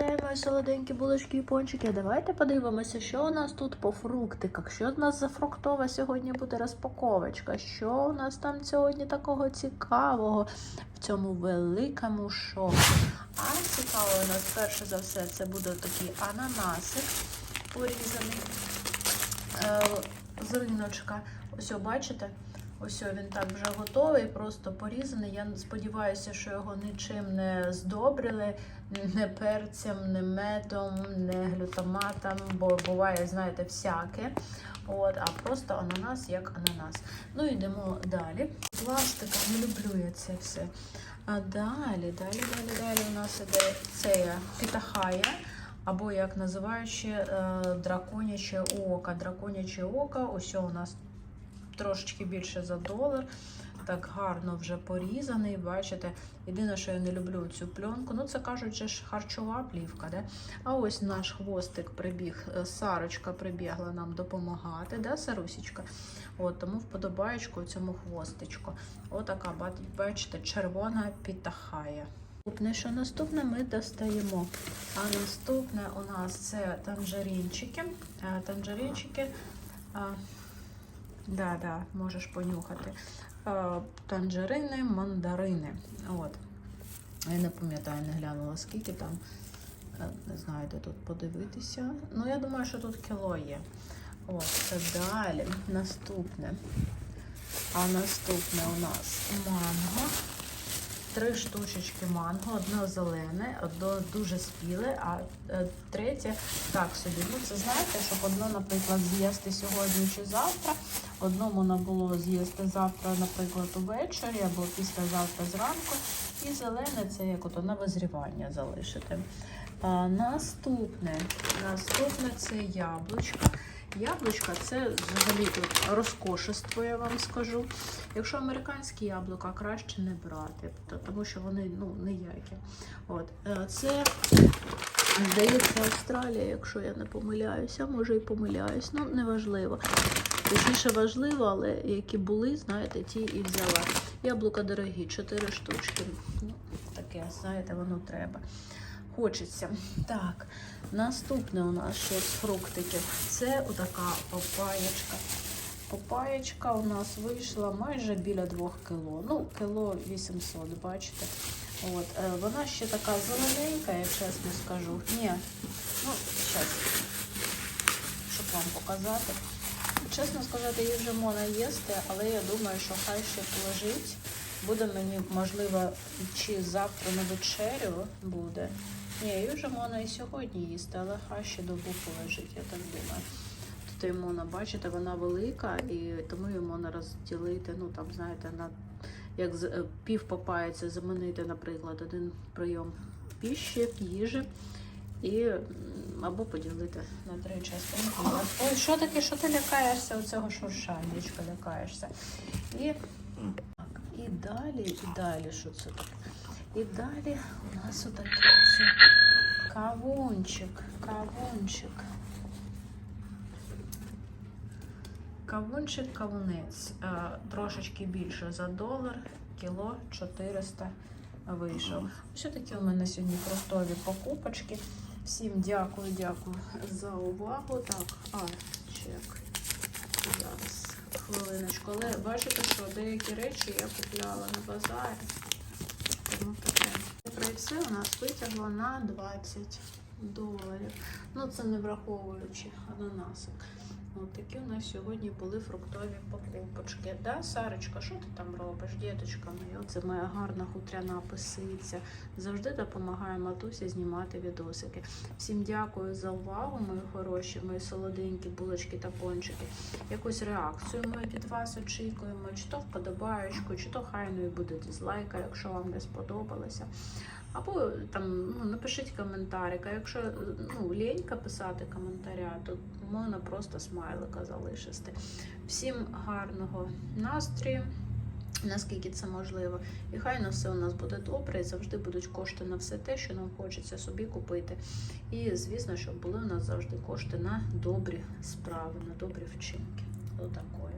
Мої солоденькі булочки і пончики. Давайте подивимося, що у нас тут по фруктиках. Що у нас за фруктова сьогодні буде розпаковочка? Що у нас там сьогодні такого цікавого в цьому великому шоу? А цікаво у нас перше за все це буде такий ананасик порізаний е, з риночка. Ось, бачите? Ось він так вже готовий, просто порізаний. Я сподіваюся, що його нічим не здобрили, не перцем, не медом, не глютаматом, бо буває, знаєте, всяке. От, а просто ананас як ананас. Ну йдемо далі. Пластика, не люблю я це все. А далі, далі, далі, далі у нас іде це пітахая. Або як називають ще е, драконяче око. Драконяче око, ось у нас трошечки більше за долар. Так гарно вже порізаний, бачите. Єдине, що я не люблю цю пленку. Ну, це кажуть, ж харчова плівка. Да? А ось наш хвостик прибіг, е, Сарочка прибігла нам допомагати, да, Сарусічка? От, тому вподобаєчку цьому хвостичку. Отака, бачите, червона пітахая. Наступне, що наступне ми достаємо. А наступне у нас це танжерінчики. Е, Танжерінчики. Да, да, можеш понюхати. Е, Танжерини, мандарини. От. Я не пам'ятаю, не глянула, скільки там. Е, Не знаю, де тут подивитися. Ну, я думаю, що тут кіло є. От, це далі. Наступне. А наступне у нас манго. Три штучечки манго, одне зелене, одне дуже спіле, а е, третє так собі. Ну, це знаєте, щоб одно, наприклад, з'їсти сьогодні чи завтра. Одно можна було з'їсти завтра, наприклад, увечері або післязавтра зранку. І зелене це як ото на визрівання залишити. А, наступне, наступне це яблучко. Яблучка це взагалі тут розкошество, я вам скажу. Якщо американські яблука, краще не брати, то- тому що вони ну, ніякі. От. е, Це, здається, Австралія, якщо я не помиляюся, може і помиляюсь, ну неважливо. Точніше важливо, але які були, знаєте, ті і взяла. Яблука дорогі, 4 штучки. Ну, таке, знаєте, воно треба. Хочеться. Так, наступне у нас ще з фруктиків. Це отака папаєчка. Папаєчка у нас вийшла майже біля 2 кіло. Ну, кіло 800, бачите. От, е, вона ще така зелененька, я чесно скажу. Ні, ну, зараз, щоб вам показати. Чесно сказати, її вже можна їсти, але я думаю, що хай ще полежить. Буде мені, можливо, чи завтра на вечерю буде. Ні, її вже можна і сьогодні їсти, але хай ще добу полежить, я так думаю. Тут її можна, бачите, вона велика, і тому її можна розділити, ну там, знаєте, на як е, пів це замінити, наприклад, один прийом піші, їжі. І або поділити на три частинки. Ой, що таке, що ти лякаєшся у цього шуршаннячка, лякаєшся. І, так, і далі, і далі, що це таке? І далі у нас отакий кавунчик, кавунчик. Кавунчик кавунець. Е, Трошечки більше за долар, кіло 400 вийшов. Ось такі у мене сьогодні простові покупочки. Всім дякую, дякую за увагу. Так, а, чек. Зараз, хвилиночку. Але бачите, що деякі речі я купляла на базарі. Тому таке. Про все у нас витягло на 20 доларів. Ну, це не враховуючи ананасик. От такі у нас сьогодні були фруктові покупочки. Да, Сарочка, що ти там робиш? Діточка моя, це моя гарна хутряна писиця. Завжди допомагає матусі знімати відосики. Всім дякую за увагу, мої хороші, мої солоденькі булочки та пончики. Якусь реакцію ми від вас очікуємо, чи то вподобаючку, чи то хай ну буде дизлайка, якщо вам не сподобалося. Або там ну, напишіть коментарик, а якщо ну, лінька писати коментаря, то можна просто смайлика залишити. Всім гарного настрою, наскільки це можливо. І хай на все у нас буде добре, і завжди будуть кошти на все те, що нам хочеться собі купити. І, звісно, щоб були у нас завжди кошти на добрі справи, на добрі вчинки. Отакої.